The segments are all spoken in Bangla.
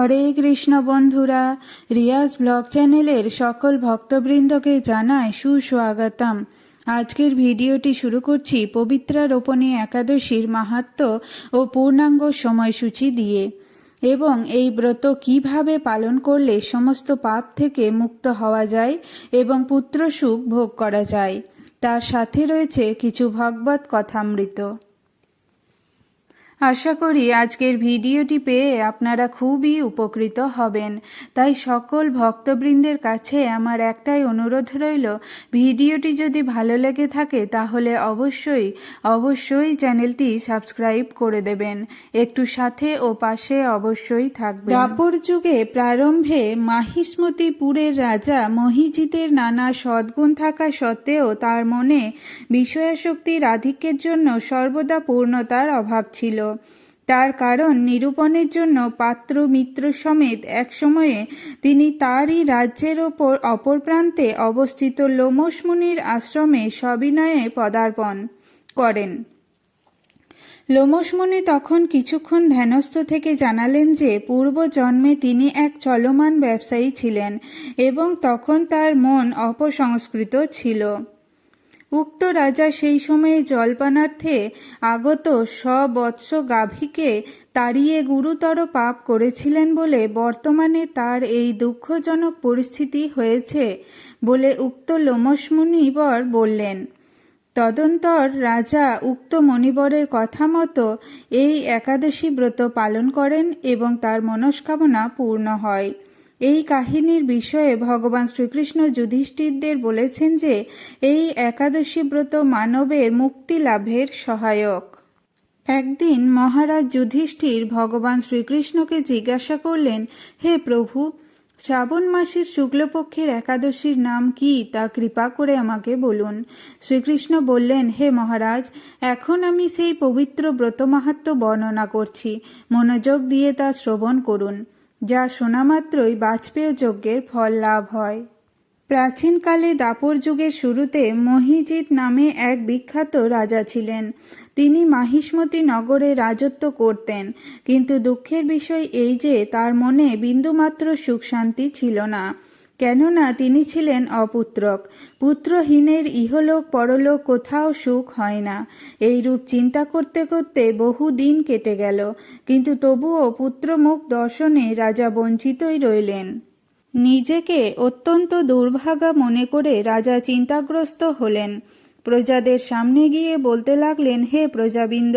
হরে কৃষ্ণ বন্ধুরা, রিয়াজ ব্লগ চ্যানেলের সকল ভক্তবৃন্দকে জানায় সুস্বাগতম। আজকের ভিডিওটি শুরু করছি পবিত্রা রোপণী একাদশীর মাহাত্ম ও পূর্ণাঙ্গ সময়সূচি দিয়ে এবং এই ব্রত কীভাবে পালন করলে সমস্ত পাপ থেকে মুক্ত হওয়া যায় এবং পুত্র সুখ ভোগ করা যায়, তার সাথে রয়েছে কিছু ভগবত কথামৃত। আশা করি আজকের ভিডিওটি পেয়ে আপনারা খুবই উপকৃত হবেন। তাই সকল ভক্তবৃন্দের কাছে আমার একটাই অনুরোধ রইল, ভিডিওটি যদি ভালো লেগে থাকে তাহলে অবশ্যই অবশ্যই চ্যানেলটি সাবস্ক্রাইব করে দেবেন। একটু সাথে ও পাশে অবশ্যই থাকবে দাপর যুগে প্রারম্ভে মাহিষ্মতিপুরের রাজা মহিজিতের নানা সদ্গুণ থাকা সত্ত্বেও তার মনে বিষয়াশক্তির আধিক্যের জন্য সর্বদা পূর্ণতার অভাব ছিল। তার কারণ নিরূপণের জন্য পাত্র মিত্র সমেত একসময়ে তিনি তারই রাজ্যের ওপর অপর প্রান্তে অবস্থিত লোমস মুনির আশ্রমে সবিনয়ে পদার্পণ করেন। লোমসমণি তখন কিছুক্ষণ ধ্যানস্থ থেকে জানালেন যে পূর্ব জন্মে তিনি এক চলমান ব্যবসায়ী ছিলেন এবং তখন তার মন অপসংস্কৃত ছিল। উক্ত রাজা সেই সময়ে জলপানার্থে আগত সবৎস গাভীকে তাড়িয়ে গুরুতর পাপ করেছিলেন বলে বর্তমানে তার এই দুঃখজনক পরিস্থিতি হয়েছে বলে উক্ত লোমসমুনিবর বললেন। তদন্তর রাজা উক্ত মণিবরের কথা মতো এই একাদশী ব্রত পালন করেন এবং তার মনস্কামনা পূর্ণ হয়। এই কাহিনীর বিষয়ে ভগবান শ্রীকৃষ্ণ যুধিষ্ঠিরদের বলেছেন যে এই একাদশী ব্রত মানবের মুক্তি লাভের সহায়ক। একদিন মহারাজ যুধিষ্ঠির ভগবান শ্রীকৃষ্ণকে জিজ্ঞাসা করলেন, হে প্রভু, শ্রাবণ মাসের শুক্লপক্ষের একাদশীর নাম কি? তা কৃপা করে আমাকে বলুন। শ্রীকৃষ্ণ বললেন, হে মহারাজ, এখন আমি সেই পবিত্র ব্রত মাহাত্ম বর্ণনা করছি। মনোযোগ দিয়ে তা শ্রবণ করুন। যা শোনা মাত্রই বাজপেয় যজ্ঞের ফল লাভ হয়। প্রাচীনকালে দাপর যুগের শুরুতে মহিজিৎ নামে এক বিখ্যাত রাজা ছিলেন। তিনি মাহিষ্মতি নগরে রাজত্ব করতেন, কিন্তু দুঃখের বিষয় এই যে তার মনে বিন্দুমাত্র সুখ শান্তি ছিল না। কেননা তিনি ছিলেন অপুত্রক। পুত্রহীনের ইহলোক পরলোক কোথাও সুখ হয় না। এই রূপ চিন্তা করতে করতে বহু দিন কেটে গেল। কিন্তু তবুও পুত্রমুখ দর্শনে রাজা বঞ্চিতই রইলেন। নিজেকে অত্যন্ত দুর্ভাগা মনে করে রাজা চিন্তাগ্রস্ত হলেন। প্রজাদের সামনে গিয়ে বলতে লাগলেন, হে প্রজাবৃন্দ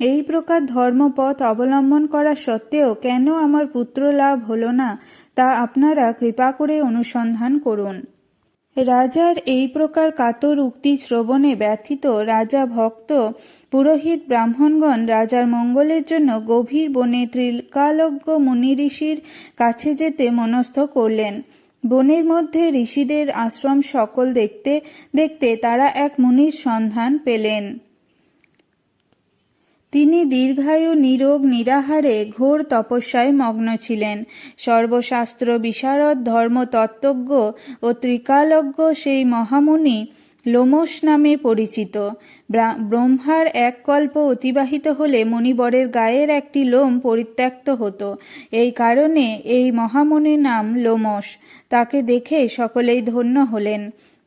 এই প্রকার ধর্মপথ অবলম্বন করা সত্ত্বেও কেন আমার পুত্র লাভ হল না, তা আপনারা কৃপা করে অনুসন্ধান করুন। রাজার এই প্রকার কাতর উক্তি শ্রবণে ব্যথিত রাজা ভক্ত পুরোহিত ব্রাহ্মণগণ রাজার মঙ্গলের জন্য গভীর বনে ত্রিকালজ্ঞ মুনি ঋষির কাছে যেতে মনস্থ করলেন। বনের মধ্যে ঋষিদের আশ্রম সকল দেখতে দেখতে তারা এক মুনির সন্ধান পেলেন। তিনি দীর্ঘায়ু, নিরোগ, নিরাহারে, ঘোর তপস্যায় মগ্ন ছিলেন। সর্বশাস্ত্র বিশারদ, ধর্মতত্ত্বজ্ঞ ও ত্রিকালজ্ঞ সেই মহামুনি লোমস নামে পরিচিত। ব্রহ্মার এক কল্প অতিবাহিত হলে মণিবরের গায়ের একটি লোম পরিত্যক্ত হতো। এই কারণে এই মহামুনির নাম লোমস তাকে দেখে সকলেই ধন্য হলেন।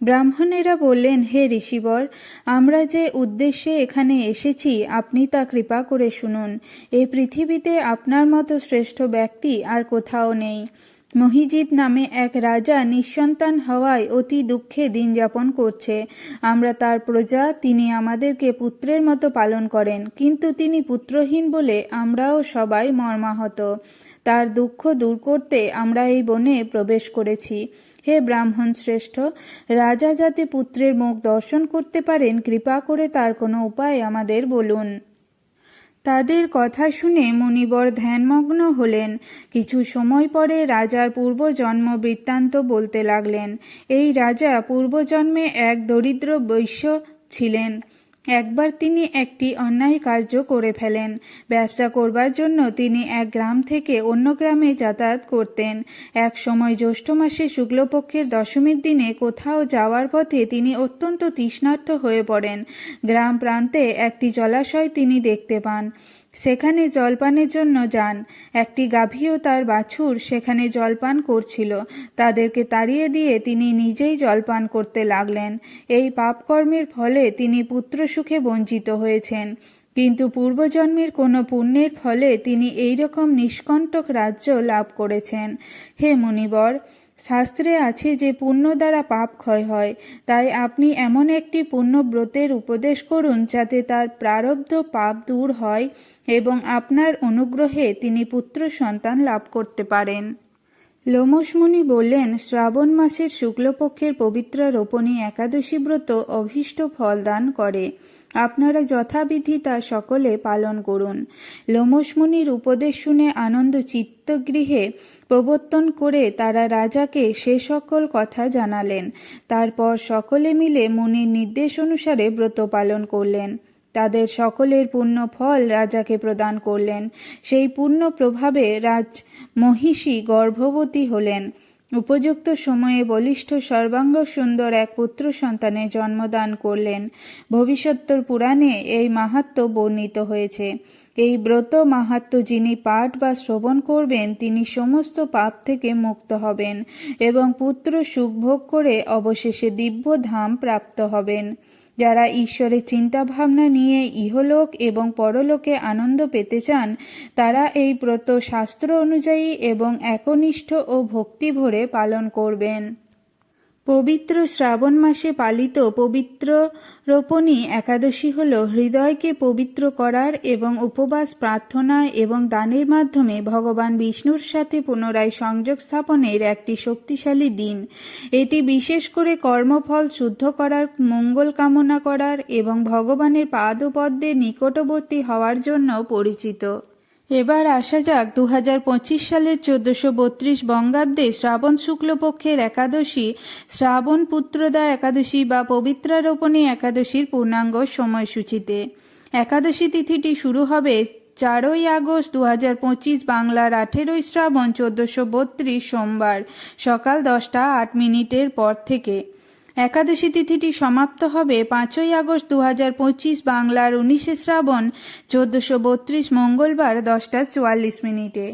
ব্রাহ্মণেরা বললেন, হে ঋষিবর, আমরা যে উদ্দেশ্যে এখানে এসেছি, আপনি তা কৃপা করে শুনুন। এই পৃথিবীতে আপনার মতো শ্রেষ্ঠ ব্যক্তি আর কোথাও নেই। মহিজিৎ নামে এক রাজা নিঃসন্তান হওয়ায় অতি দুঃখে দিন যাপন করছে। আমরা তার প্রজা, তিনি আমাদেরকে পুত্রের মতো পালন করেন, কিন্তু তিনি পুত্রহীন বলে আমরাও সবাই মর্মাহত। তার দুঃখ দূর করতে আমরা এই বনে প্রবেশ করেছি। হে ব্রাহ্মণ শ্রেষ্ঠ, রাজা যাতে পুত্রের মুখ দর্শন করতে পারেন, কৃপা করে তার কোনো উপায় আমাদের বলুন। তাদের কথা শুনে মুনিবর ধ্যানমগ্ন হলেন। কিছু সময় পরে রাজার পূর্বজন্ম বৃত্তান্ত বলতে লাগলেন, এই রাজা পূর্বজন্মে এক দরিদ্র বৈশ্য ছিলেন। একবার তিনি একটি অন্যায় কার্য করে ফেলেন। ব্যবসা করবার জন্য তিনি এক গ্রাম থেকে অন্য গ্রামে যাতায়াত করতেন। এক সময় জ্যৈষ্ঠ মাসে শুক্লপক্ষের দশমীর দিনে কোথাও যাওয়ার পথে তিনি অত্যন্ত তৃষ্ণার্থ হয়ে পড়েন। গ্রাম প্রান্তে একটি জলাশয় তিনি দেখতে পান। সেখানে জলপানের জন্য যান। একটি গাভী ও তার বাছুর সেখানে জলপান করছিল। তাদেরকে তাড়িয়ে দিয়ে তিনি নিজেই জলপান করতে লাগলেন। এই পাপকর্মের ফলে তিনি পুত্র সুখে বঞ্চিত হয়েছেন। কিন্তু পূর্বজন্মের কোনো পুণ্যের ফলে তিনি এই রকম নিষ্কণ্টক রাজ্য লাভ করেছেন। হে মুনিবর শাস্ত্রে আছে যে পুণ্য দ্বারা পাপ ক্ষয় হয়, তাই আপনি এমন একটি পুণ্যব্রতের উপদেশ করুন যাতে তার প্রারব্ধ পাপ দূর হয় এবং আপনার অনুগ্রহে তিনি পুত্র সন্তান লাভ করতে পারেন। লোমসমুনি বললেন, শ্রাবণ মাসের শুক্লপক্ষের পবিত্র রোপণী একাদশী ব্রত অভীষ্ট ফল দান করে। আপনারা যথাবিধি তা সকলে পালন করুন। লোমসমুনির উপদেশ শুনে আনন্দ চিত্তগৃহে প্রবর্তন করে তারা রাজাকে সে সকল কথা জানালেন। তারপর সকলে মিলে মুনির নির্দেশ অনুসারে ব্রত পালন করলেন। তাদের সকলের পূর্ণ ফল রাজাকে প্রদান করলেন। সেই পূর্ণ প্রভাবে রাজ মহিষী গর্ভবতী হলেন। উপযুক্ত সময়ে বলিষ্ঠ সর্বাঙ্গ সুন্দর এক পুত্র সন্তানে জন্মদান করলেন। ভবিষ্যত্তর পুরাণে এই মাহাত্ম বর্ণিত হয়েছে। এই ব্রত মাহাত্ম যিনি পাঠ বা শ্রবণ করবেন, তিনি সমস্ত পাপ থেকে মুক্ত হবেন এবং পুত্র সুখভোগ করে অবশেষে দিব্য ধাম প্রাপ্ত হবেন। যারা ঈশ্বরের চিন্তাভাবনা নিয়ে ইহলোক এবং পরলোকে আনন্দ পেতে চান, তারা এই ব্রত শাস্ত্র অনুযায়ী এবং একনিষ্ঠ ও ভক্তি ভরে পালন করবেন। পবিত্র শ্রাবণ মাসে পালিত পবিত্র রোপণী একাদশী হল। হৃদয়কে পবিত্র করার এবং উপবাস, প্রার্থনা এবং দানের মাধ্যমে ভগবান বিষ্ণুর সাথে পুনরায় সংযোগ স্থাপনের একটি শক্তিশালী দিন। এটি বিশেষ করে কর্মফল শুদ্ধ করার, মঙ্গল কামনা করার এবং ভগবানের পাদপদ্মের নিকটবর্তী হওয়ার জন্য পরিচিত। এবার আসা যাক দু হাজার পঁচিশ সালের চোদ্দশো বত্রিশ বঙ্গাব্দে শ্রাবণ শুক্লপক্ষের একাদশী, শ্রাবণ পুত্রদা একাদশী বা পবিত্রারোপণী একাদশীর পূর্ণাঙ্গ সময়সূচিতে। একাদশী তিথিটি শুরু হবে চারই আগস্ট দু হাজার পঁচিশ বাংলার আঠেরোই শ্রাবণ চোদ্দশো বত্রিশ সোমবার সকাল দশটা আট মিনিটের পর থেকে। একাদশী তিথিটি সমাপ্ত হবে পাঁচই আগস্ট দু হাজার পঁচিশ বাংলার উনিশে শ্রাবণ চোদ্দশো বত্রিশ মঙ্গলবার দশটা চুয়াল্লিশ মিনিটে।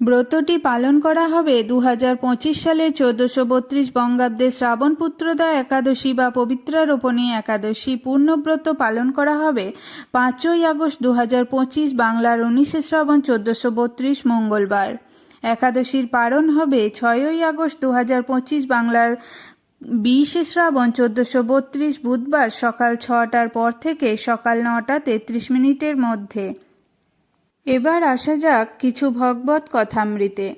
ব্রতটি পালন করা হবে দু হাজার পঁচিশ সালের চোদ্দশো বত্রিশ বঙ্গাব্দে শ্রাবণ পুত্রদা একাদশী বা পবিত্রারোপণী একাদশী পূর্ণব্রত পালন করা হবে পাঁচই আগস্ট দু হাজার পঁচিশ বাংলার উনিশে শ্রাবণ চোদ্দশো বত্রিশ মঙ্গলবার। একাদশীর পালন হবে ছয়ই আগস্ট দু হাজার পঁচিশ বাংলার বিশে শ্রাবণ চোদ্দশো বত্রিশ বুধবার সকাল ছটার পর থেকে সকাল নটা তেত্রিশ মিনিটের মধ্যে। এবার আসা যাক কিছু ভগবত কথামৃতে।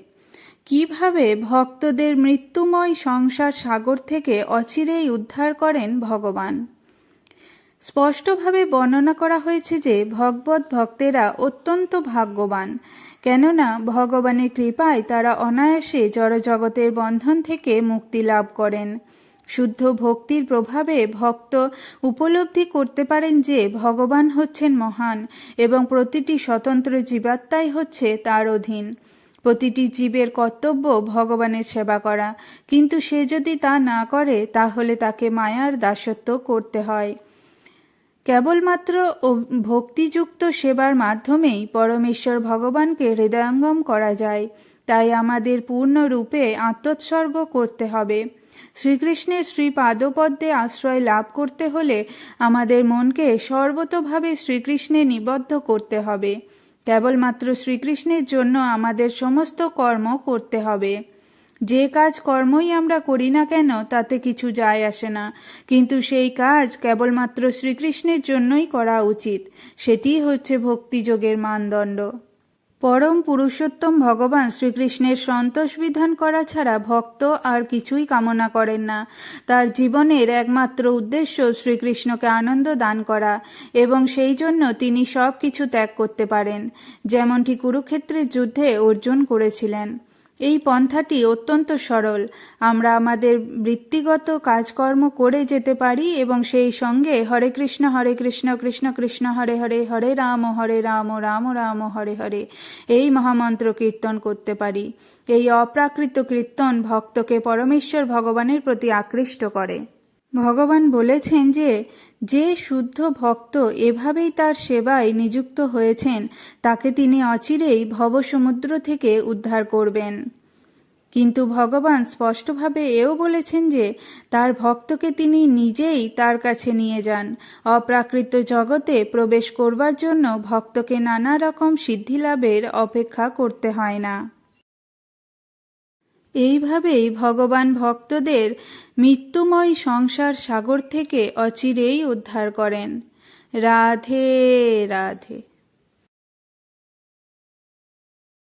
কীভাবে ভক্তদের মৃত্যুময় সংসার সাগর থেকে অচিরেই উদ্ধার করেন ভগবান? স্পষ্টভাবে বর্ণনা করা হয়েছে যে ভগবত ভক্তেরা অত্যন্ত ভাগ্যবান, কেননা ভগবানের কৃপায় তারা অনায়াসে জড়জগতের বন্ধন থেকে মুক্তি লাভ করেন। শুদ্ধ ভক্তির প্রভাবে ভক্ত উপলব্ধি করতে পারেন যে ভগবান হচ্ছেন মহান এবং প্রতিটি স্বতন্ত্র জীবাত্মাই হচ্ছে তার অধীন। প্রতিটি জীবের কর্তব্য ভগবানের সেবা করা। কিন্তু সে যদি তা না করে, তাহলে তাকে মায়ার দাসত্ব করতে হয়। কেবলমাত্র ভক্তিযুক্ত সেবার মাধ্যমেই পরমেশ্বর ভগবানকে হৃদয়ঙ্গম করা যায়। তাই আমাদের পূর্ণরূপে আত্মোৎসর্গ করতে হবে। শ্রীকৃষ্ণের শ্রী পাদপদ্মে আশ্রয় লাভ করতে হলে আমাদের মনকে সর্বতভাবে শ্রীকৃষ্ণে নিবদ্ধ করতে হবে। কেবলমাত্র শ্রীকৃষ্ণের জন্য আমাদের সমস্ত কর্ম করতে হবে। যে কাজ কর্মই আমরা করি না কেন, তাতে কিছু যায় আসে না। কিন্তু সেই কাজ কেবলমাত্র শ্রীকৃষ্ণের জন্যই করা উচিত। সেটিই হচ্ছে ভক্তিযোগের মানদণ্ড। পরম পুরুষোত্তম ভগবান শ্রীকৃষ্ণের সন্তোষ বিধান করা ছাড়া ভক্ত আর কিছুই কামনা করেন না। তার জীবনের একমাত্র উদ্দেশ্য শ্রীকৃষ্ণকে আনন্দ দান করা এবং সেই জন্য তিনি সব কিছু ত্যাগ করতে পারেন, যেমনটি কুরুক্ষেত্রের যুদ্ধে অর্জুন করেছিলেন। এই পন্থাটি অত্যন্ত সরল। আমরা আমাদের বৃত্তিগত কাজকর্ম করে যেতে পারি এবং সেই সঙ্গে হরে কৃষ্ণ হরে কৃষ্ণ কৃষ্ণ কৃষ্ণ, হরে হরে হরে রাম হরে রাম রাম রাম, হরে হরে এই মহামন্ত্র কীর্তন করতে পারি। এই অপ্রাকৃত কীর্তন ভক্তকে পরমেশ্বর ভগবানের প্রতি আকৃষ্ট করে। ভগবান বলেছেন যে যে শুদ্ধ ভক্ত এভাবেই তার সেবায় নিযুক্ত হয়েছেন, তাকে তিনি অচিরেই ভবসমুদ্র থেকে উদ্ধার করবেন। কিন্তু ভগবান স্পষ্টভাবে এও বলেছেন যে, তার ভক্তকে তিনি নিজেই তার কাছে নিয়ে যান। অপ্রাকৃত জগতে প্রবেশ করবার জন্য ভক্তকে নানা রকম সিদ্ধিলাভের অপেক্ষা করতে হয় না। এইভাবেই ভগবান ভক্তদের মৃত্যুময় সংসার সাগর থেকে অচিরেই উদ্ধার করেন। রাধে রাধে।